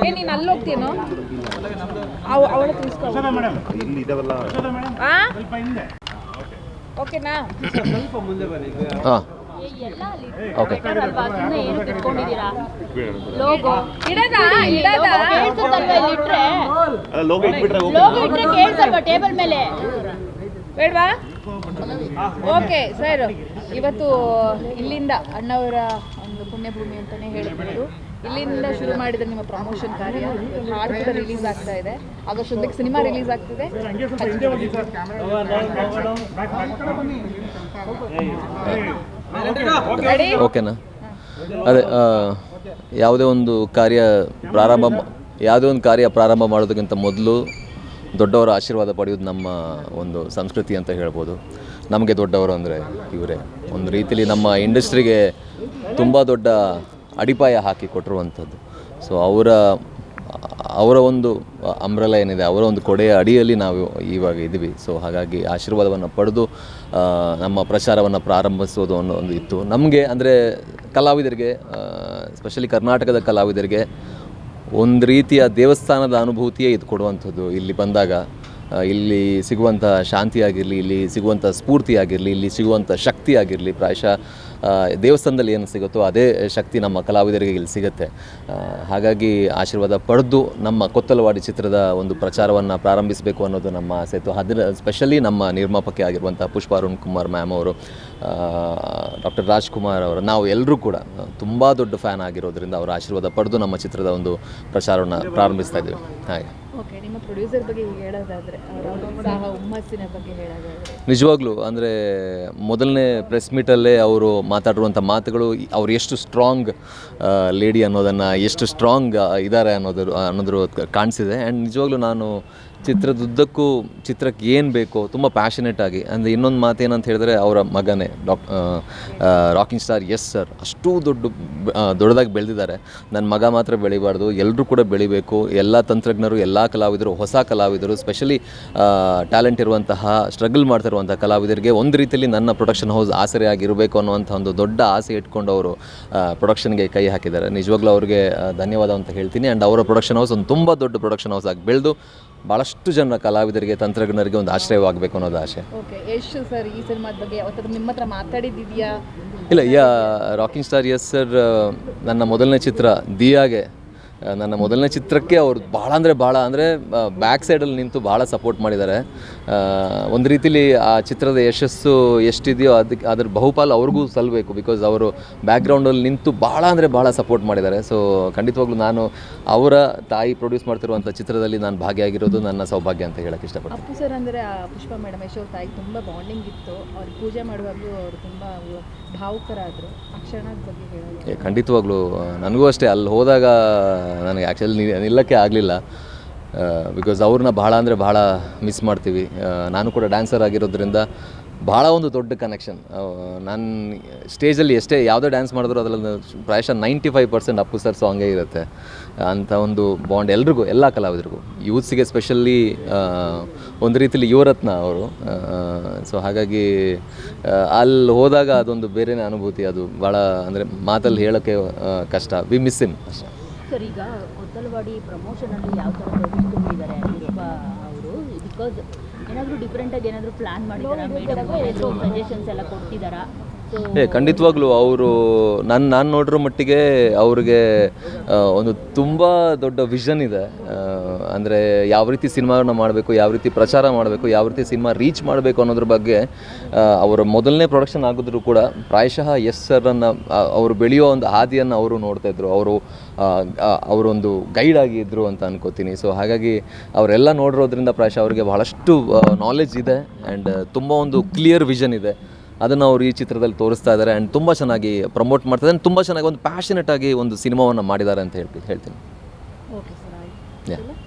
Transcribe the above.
ಏ ನೀನು ಅಲ್ಲಿ ಹೋಗ್ತೀನೋ ಅವ್ ಅವಳ ತಿಳಿಸ್ಕೊ. ಓಕೆನಾ? ಹಾಂ. ಓಕೆ. ಲೋಗೋ. ಇಟ್ಬಿಟ್ರೆ ಓಕೆ ಲೋಗೋ ಕೇಳ್ಸಲ್ವಾ ಟೇಬಲ್ ಮೇಲೆ? ಬೇಡವಾ? Okay sir. ಇವತ್ತು ಇಲ್ಲಿಂದ ಅಣ್ಣವರ ಒಂದು ಪುಣ್ಯಭೂಮಿ ಅಂತಾನೆ ಹೇಳ್ಬೋದು. ಇಲ್ಲಿಂದ ಶುರು ಮಾಡಿದ ನಿಮ್ಮ ಪ್ರಮೋಷನ್ ಕಾರ್ಯ ಹಾಡು ಕೂಡ ರಿಲೀಸ್ ಆಗ್ತಾ ಇದೆ. ಆಗಸ್ಟ್ ಒಂದಕ್ಕೆ ಸಿನಿಮಾ ರಿಲೀಸ್ ಆಗ್ತಿದೆ. ಓಕೆನಾ ಅದೇ ಆ, ಯಾವುದೇ ಒಂದು ಕಾರ್ಯ ಪ್ರಾರಂಭ ಮಾ- ಯಾವುದೇ ಒಂದು ಕಾರ್ಯ ಪ್ರಾರಂಭ ಮಾಡೋದಕ್ಕಿಂತ ಮೊದಲು ದೊಡ್ಡವರ ಆಶೀರ್ವಾದ ಪಡೆಯೋದು ನಮ್ಮ ಒಂದು ಸಂಸ್ಕೃತಿ ಅಂತ ಹೇಳ್ಬೋದು. ನಮಗೆ ದೊಡ್ಡವರು ಅಂದರೆ ಇವರೇ. ಒಂದು ರೀತಿಲಿ ನಮ್ಮ ಇಂಡಸ್ಟ್ರಿಗೆ ತುಂಬ ದೊಡ್ಡ ಅಡಿಪಾಯ ಹಾಕಿ ಕೊಟ್ಟಿರುವಂಥದ್ದು. ಸೊ ಅವರ ಅವರ ಒಂದು ಅಂಬ್ರಲ ಏನಿದೆ, ಅವರ ಒಂದು ಕೊಡೆಯ ಅಡಿಯಲ್ಲಿ ನಾವು ಇವಾಗ ಇದ್ದೀವಿ. ಸೊ ಹಾಗಾಗಿ ಆಶೀರ್ವಾದವನ್ನು ಪಡೆದು ನಮ್ಮ ಪ್ರಚಾರವನ್ನು ಪ್ರಾರಂಭಿಸೋದು ಅನ್ನೋ ಒಂದು ಇತ್ತು. ನಮಗೆ ಅಂದರೆ ಕಲಾವಿದರಿಗೆ ಸ್ಪೆಷಲಿ ಕರ್ನಾಟಕದ ಕಲಾವಿದರಿಗೆ ಒಂದು ರೀತಿಯ ದೇವಸ್ಥಾನದ ಅನುಭೂತಿಯೇ ಇದು ಕೊಡುವಂಥದ್ದು ಇಲ್ಲಿ ಬಂದಾಗ. ಇಲ್ಲಿ ಸಿಗುವಂಥ ಶಾಂತಿ ಆಗಿರಲಿ ಇಲ್ಲಿ ಸಿಗುವಂಥ ಸ್ಫೂರ್ತಿ ಆಗಿರಲಿ ಇಲ್ಲಿ ಸಿಗುವಂಥ ಶಕ್ತಿ ಆಗಿರಲಿ ಪ್ರಾಯಶಃ ದೇವಸ್ಥಾನದಲ್ಲಿ ಏನು ಸಿಗುತ್ತೋ ಅದೇ ಶಕ್ತಿ ನಮ್ಮ ಕಲಾವಿದರಿಗೆ ಇಲ್ಲಿ ಸಿಗುತ್ತೆ. ಹಾಗಾಗಿ ಆಶೀರ್ವಾದ ಪಡೆದು ನಮ್ಮ ಕೊತ್ತಲವಾಡಿ ಚಿತ್ರದ ಒಂದು ಪ್ರಚಾರವನ್ನು ಪ್ರಾರಂಭಿಸಬೇಕು ಅನ್ನೋದು ನಮ್ಮ ಆಸೆ ಇತ್ತು. ಅದರ ಸ್ಪೆಷಲಿ ನಮ್ಮ ನಿರ್ಮಾಪಕಿ ಆಗಿರುವಂಥ ಪುಷ್ಪ ಅರುಣ್ ಕುಮಾರ್ ಮ್ಯಾಮ್ ಅವರು ಡಾಕ್ಟರ್ ರಾಜ್ಕುಮಾರ್ ಅವರು, ನಾವು ಎಲ್ಲರೂ ಕೂಡ ತುಂಬ ದೊಡ್ಡ ಫ್ಯಾನ್ ಆಗಿರೋದ್ರಿಂದ ಅವರ ಆಶೀರ್ವಾದ ಪಡೆದು ನಮ್ಮ ಚಿತ್ರದ ಒಂದು ಪ್ರಚಾರವನ್ನು ಪ್ರಾರಂಭಿಸ್ತಾ ಇದ್ದೀವಿ. ಹಾಗೆ. ಓಕೆ ನಿಮ್ಮ ನಿಜವಾಗ್ಲೂ, ಅಂದರೆ ಮೊದಲನೇ ಪ್ರೆಸ್ ಮೀಟಲ್ಲೇ ಅವರು ಮಾತಾಡಿರುವಂಥ ಮಾತುಗಳು, ಅವ್ರು ಎಷ್ಟು ಸ್ಟ್ರಾಂಗ್ ಲೇಡಿ ಅನ್ನೋದನ್ನು, ಎಷ್ಟು ಸ್ಟ್ರಾಂಗ್ ಇದ್ದಾರೆ ಅನ್ನೋದ್ರ ಅನ್ನೋದ್ರ ಕಾಣಿಸಿದೆ. ಆ್ಯಂಡ್ ನಿಜವಾಗ್ಲೂ ನಾನು ಚಿತ್ರದುದ್ದಕ್ಕೂ ಚಿತ್ರಕ್ಕೆ ಏನು ಬೇಕೋ, ತುಂಬ ಪ್ಯಾಷನೆಟ್ ಆಗಿ. ಅಂದರೆ ಇನ್ನೊಂದು ಮಾತೇನಂತ ಹೇಳಿದ್ರೆ ಅವರ ಮಗನೇ, ಡಾಕ್ ರಾಕಿಂಗ್ ಸ್ಟಾರ್ ಎಸ್ ಸರ್ ಅಷ್ಟು ದೊಡ್ಡ ದೊಡ್ಡದಾಗಿ ಬೆಳೆದಿದ್ದಾರೆ. ನನ್ನ ಮಗ ಮಾತ್ರ ಬೆಳಿಬಾರ್ದು ಎಲ್ಲರೂ ಕೂಡ ಬೆಳಿಬೇಕು. ಎಲ್ಲ ತಂತ್ರಜ್ಞರು, ಎಲ್ಲ ಕಲಾವಿದರು, ಹೊಸ ಕಲಾವಿದರು ಸ್ಪೆಷಲಿ ಟ್ಯಾಲೆಂಟ್ ಇರುವಂತಹ ಸ್ಟ್ರಗಲ್ ಮಾಡ್ತಿರುವಂಥ ಕಲಾವಿದರಿಗೆ ಒಂದು ರೀತಿಯಲ್ಲಿ ನನ್ನ ಪ್ರೊಡಕ್ಷನ್ ಹೌಸ್ ಆಸರೆಯಾಗಿರಬೇಕು ಅನ್ನುವಂಥ ಒಂದು ದೊಡ್ಡ ಆಸೆ ಇಟ್ಕೊಂಡು ಅವರು ಪ್ರೊಡಕ್ಷನ್ಗೆ ಕೈ ಹಾಕಿದ್ದಾರೆ. ನಿಜವಾಗ್ಲೂ ಅವ್ರಿಗೆ ಧನ್ಯವಾದ ಅಂತ ಹೇಳ್ತೀನಿ. ಆ್ಯಂಡ್ ಅವರ ಪ್ರೊಡಕ್ಷನ್ ಹೌಸ್ ಒಂದು ತುಂಬ ದೊಡ್ಡ ಪ್ರೊಡಕ್ಷನ್ ಹೌಸ್ ಆಗಿ ಬೆಳೆದು ಭಾಳಷ್ಟು ಜನ ಕಲಾವಿದರಿಗೆ ತಂತ್ರಜ್ಞರಿಗೆ ಒಂದು ಆಶ್ರಯವಾಗಬೇಕು ಅನ್ನೋದು ಆಸೆ. ಓಕೆ ಯಶ್ ಸರ್ ಈ ಸಿನಿಮಾದ ಬಗ್ಗೆ ಯಾವತ್ತಾದ್ರೂ ನಿಮ್ಮ ಹತ್ರ ಮಾತಾಡಿದ್ದಿದೆಯಾ? ಇಲ್ಲ ಯಾ ರಾಕಿಂಗ್ ಸ್ಟಾರ್ ಎಸ್ ಸರ್ ನನ್ನ ಮೊದಲನೇ ಚಿತ್ರ ದಿಯಾಗೆ ನನ್ನ ಮೊದಲನೇ ಚಿತ್ರಕ್ಕೆ ಅವರು ಭಾಳ ಅಂದರೆ ಭಾಳ ಅಂದರೆ ಬ್ಯಾಕ್ ಸೈಡಲ್ಲಿ ನಿಂತು ಭಾಳ ಸಪೋರ್ಟ್ ಮಾಡಿದ್ದಾರೆ. ಒಂದು ರೀತಿಲಿ ಆ ಚಿತ್ರದ ಯಶಸ್ಸು ಎಷ್ಟಿದೆಯೋ ಅದಕ್ಕೆ ಅದ್ರ ಬಹುಪಾಲು ಅವ್ರಿಗೂ ಸಲ್ಲಬೇಕು ಬಿಕಾಸ್ ಅವರು ಬ್ಯಾಕ್ಗ್ರೌಂಡಲ್ಲಿ ನಿಂತು ಭಾಳ ಅಂದರೆ ಭಾಳ ಸಪೋರ್ಟ್ ಮಾಡಿದ್ದಾರೆ. ಸೊ ಖಂಡಿತವಾಗ್ಲೂ ನಾನು ಅವರ ತಾಯಿ ಪ್ರೊಡ್ಯೂಸ್ ಮಾಡ್ತಿರುವಂಥ ಚಿತ್ರದಲ್ಲಿ ನಾನು ಭಾಗಿಯಾಗಿರೋದು ನನ್ನ ಸೌಭಾಗ್ಯ ಅಂತ ಹೇಳಕ್ಕೆ ಇಷ್ಟಪಡ್ತೀನಿ. ಅಪ್ಪು ಸರ್ ಅಂದರೆ ಪುಷ್ಪ ಮೇಡಮ್ ಯಶೋರ್ ತಾಯಿ ತುಂಬ ಬಾಂಡಿಂಗ್ ಇತ್ತು. ಅವ್ರ ಪೂಜೆ ಮಾಡುವಾಗಲೂ ಅವರು ತುಂಬ ಭಾವುಕರಾದರು. ಆ ಕ್ಷಣದ ಬಗ್ಗೆ ಖಂಡಿತವಾಗ್ಲೂ ನನಗೂ ಅಷ್ಟೇ. ಅಲ್ಲಿ ಹೋದಾಗ ನನಗೆ ಆ್ಯಕ್ಚುಲಿ ನಿಲ್ಲಕ್ಕೆ ಆಗಲಿಲ್ಲ. ಬಿಕಾಸ್ ಅವ್ರನ್ನ ಭಾಳ ಅಂದರೆ ಭಾಳ ಮಿಸ್ ಮಾಡ್ತೀವಿ. ನಾನು ಕೂಡ ಡ್ಯಾನ್ಸರ್ ಆಗಿರೋದ್ರಿಂದ ಭಾಳ ಒಂದು ದೊಡ್ಡ ಕನೆಕ್ಷನ್ ನಾನು ಸ್ಟೇಜಲ್ಲಿ ಎಷ್ಟೇ ಯಾವುದೇ ಡ್ಯಾನ್ಸ್ ಮಾಡಿದ್ರು ಅದರಲ್ಲಿ ಪ್ರಾಯಶಃ ninety five percent Appu sir ಸಾಂಗೇ ಇರುತ್ತೆ. ಅಂಥ ಒಂದು ಬಾಂಡ್ ಎಲ್ರಿಗೂ, ಎಲ್ಲ ಕಲಾವಿದರಿಗೂ. ಯೂತ್ಸಿಗೆ ಸ್ಪೆಷಲಿ ಒಂದು ರೀತಿಲಿ ಯುವರತ್ನ ಅವರು. ಸೊ ಹಾಗಾಗಿ ಅಲ್ಲಿ ಹೋದಾಗ ಅದೊಂದು ಬೇರೆನೇ ಅನುಭೂತಿ. ಅದು ಭಾಳ ಅಂದರೆ ಮಾತಲ್ಲಿ ಹೇಳೋಕ್ಕೆ ಕಷ್ಟ. ವಿ ಮಿಸ್ ಇಮ್ ಅಷ್ಟೇ. ಸರ್ ಈಗ ಕೊತ್ತಲವಾಡಿ ಪ್ರಮೋಷನಲ್ಲಿ ಯಾವ ಥರ ತೊಡಗಿಸ್ಕೊಂಡಿದ್ದಾರೆ ಪುಷ್ಪ ಅವರು ಬಿಕಾಸ್ ಏನಾದರೂ ಡಿಫ್ರೆಂಟಾಗಿ ಏನಾದರೂ ಪ್ಲ್ಯಾನ್ ಮಾಡಿದಾರಾ ಮೇಡಮ್ ಏನಾದರೂ ಸಜೆಷನ್ಸ್ ಎಲ್ಲ ಕೊಡ್ತಿದ್ದಾರಾ? ಸೊ ಏ ಖಂಡಿತವಾಗ್ಲೂ ಅವರು ನಾನು ನಾನು ನೋಡಿರೋ ಮಟ್ಟಿಗೆ ಅವ್ರಿಗೆ ಒಂದು ತುಂಬ ದೊಡ್ಡ ವಿಷನ್ ಇದೆ. ಅಂದರೆ ಯಾವ ರೀತಿ ಸಿನಿಮಾನ ಮಾಡಬೇಕು ಯಾವ ರೀತಿ ಪ್ರಚಾರ ಮಾಡಬೇಕು ಯಾವ ರೀತಿ ಸಿನಿಮಾ ರೀಚ್ ಮಾಡಬೇಕು ಅನ್ನೋದ್ರ ಬಗ್ಗೆ ಅವರ ಮೊದಲನೇ ಪ್ರೊಡಕ್ಷನ್ ಆಗಿದ್ರು ಕೂಡ ಪ್ರಾಯಶಃ ಎಸ್ ಸರ್ರನ್ನು ಅವರು ಬೆಳೆಯೋ ಒಂದು ಹಾದಿಯನ್ನು ಅವರು ನೋಡ್ತಾಯಿದ್ರು ಅವರು ಅವರೊಂದು ಗೈಡ್ ಆಗಿದ್ದರು ಅಂತ ಅನ್ಕೋತೀನಿ. ಸೊ ಹಾಗಾಗಿ ಅವರೆಲ್ಲ ನೋಡಿರೋದ್ರಿಂದ ಪ್ರಾಯಶಃ ಅವರಿಗೆ ಬಹಳಷ್ಟು ನಾಲೆಜ್ ಇದೆ ಆ್ಯಂಡ್ ತುಂಬ ಒಂದು ಕ್ಲಿಯರ್ ವಿಷನ್ ಇದೆ. ಅದನ್ನು ಅವರು ಈ ಚಿತ್ರದಲ್ಲಿ ತೋರಿಸ್ತಾ ಇದ್ದಾರೆ ಆ್ಯಂಡ್ ತುಂಬ ಚೆನ್ನಾಗಿ ಪ್ರಮೋಟ್ ಮಾಡ್ತಾರೆ ತುಂಬ ಚೆನ್ನಾಗಿ ಒಂದು ಪ್ಯಾಷನೆಟ್ ಆಗಿ ಒಂದು ಸಿನಿಮಾವನ್ನು ಮಾಡಿದ್ದಾರೆ ಅಂತ ಹೇಳ್ತೀನಿ. ಹೇಳ್ತೀನಿ